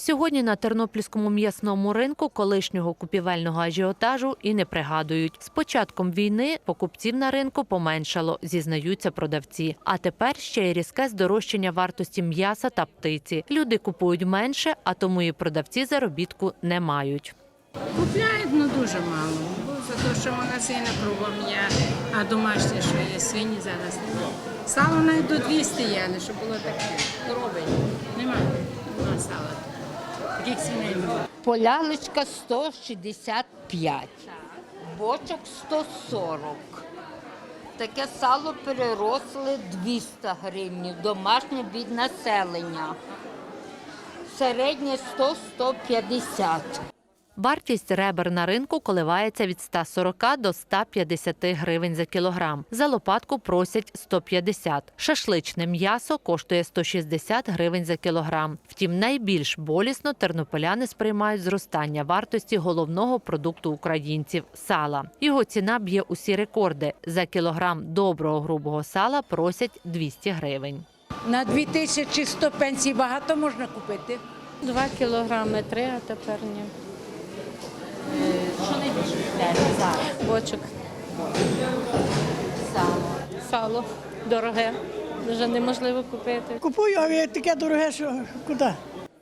Сьогодні на тернопільському м'ясному ринку колишнього купівельного ажіотажу і не пригадують. З початком війни покупців на ринку поменшало, зізнаються продавці. А тепер ще й різке здорожчання вартості м'яса та птиці. Люди купують менше, а тому і продавці заробітку не мають. Купляють, ну дуже мало. За те, що магазини кругом є, а домашні, що є, свині зараз немає. Сало навіть до 200 є, не щоб було таке. Коровень. Нема. Нема сала. Свиней немає. Полялечка 165, бочок 140. Таке сало переросли 200 гривень, домашнє від населення. Середнє 100-150. Вартість ребер на ринку коливається від 140 до 150 гривень за кілограм. За лопатку просять 150. Шашличне м'ясо коштує 160 гривень за кілограм. Втім, найбільш болісно тернополяни сприймають зростання вартості головного продукту українців сала. Його ціна б'є усі рекорди. За кілограм доброго грубого сала просять 200 гривень. На 2100 пенсій багато можна купити. Два кілограми, три, а тепер ні. Що найбільше купляєте зараз? Бочок. Сало. Сало дороге. Вже неможливо купити. Купую, а таке дороге, що куди?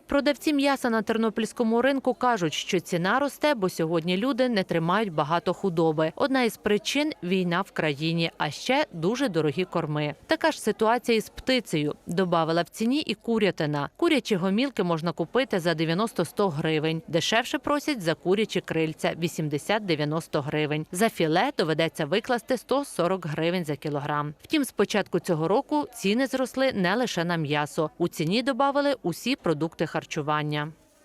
Продавці м'яса на тернопільському ринку кажуть, що ціна росте, бо сьогодні люди не тримають багато худоби. Одна із причин війна в країні, а ще дуже дорогі корми. Така ж ситуація із птицею. Добавила в ціні і курятина. Курячі гомілки можна купити за 90-100 гривень. Дешевше просять за курячі крильця 80-90 гривень. За філе доведеться викласти 140 гривень за кілограм. Втім, з початку цього року ціни зросли не лише на м'ясо. У ціні додали усі продукти харчування.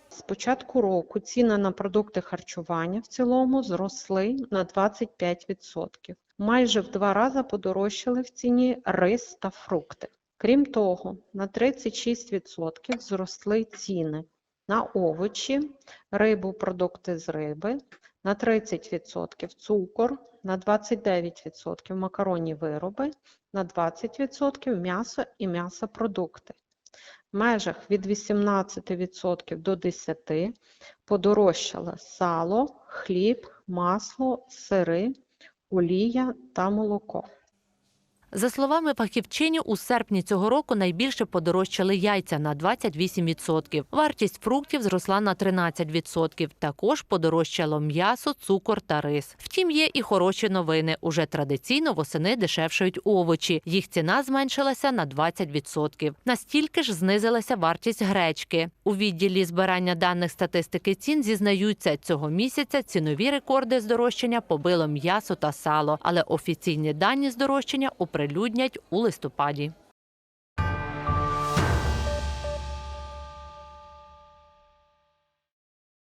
З початку року ціни на продукти харчування в цілому зросли на 25%. Майже в два рази подорожчали в ціні рис та фрукти. Крім того, на 36% зросли ціни на овочі, рибу, продукти з риби, на 30% цукор, на 29% макаронні вироби, на 20% м'ясо і м'ясопродукти. В межах від 18% до 10% подорожчало сало, хліб, масло, сири, олія та молоко. За словами фахівчині, у серпні цього року найбільше подорожчали яйця на 28%. Вартість фруктів зросла на 13%. Також подорожчало м'ясо, цукор та рис. Втім, є і хороші новини. Уже традиційно восени дешевшають овочі. Їх ціна зменшилася на 20%. Настільки ж знизилася вартість гречки. У відділі збирання даних статистики цін зізнаються, цього місяця цінові рекорди здорожчання побило м'ясо та сало, але офіційні дані здорожчання оприлюднять у листопаді.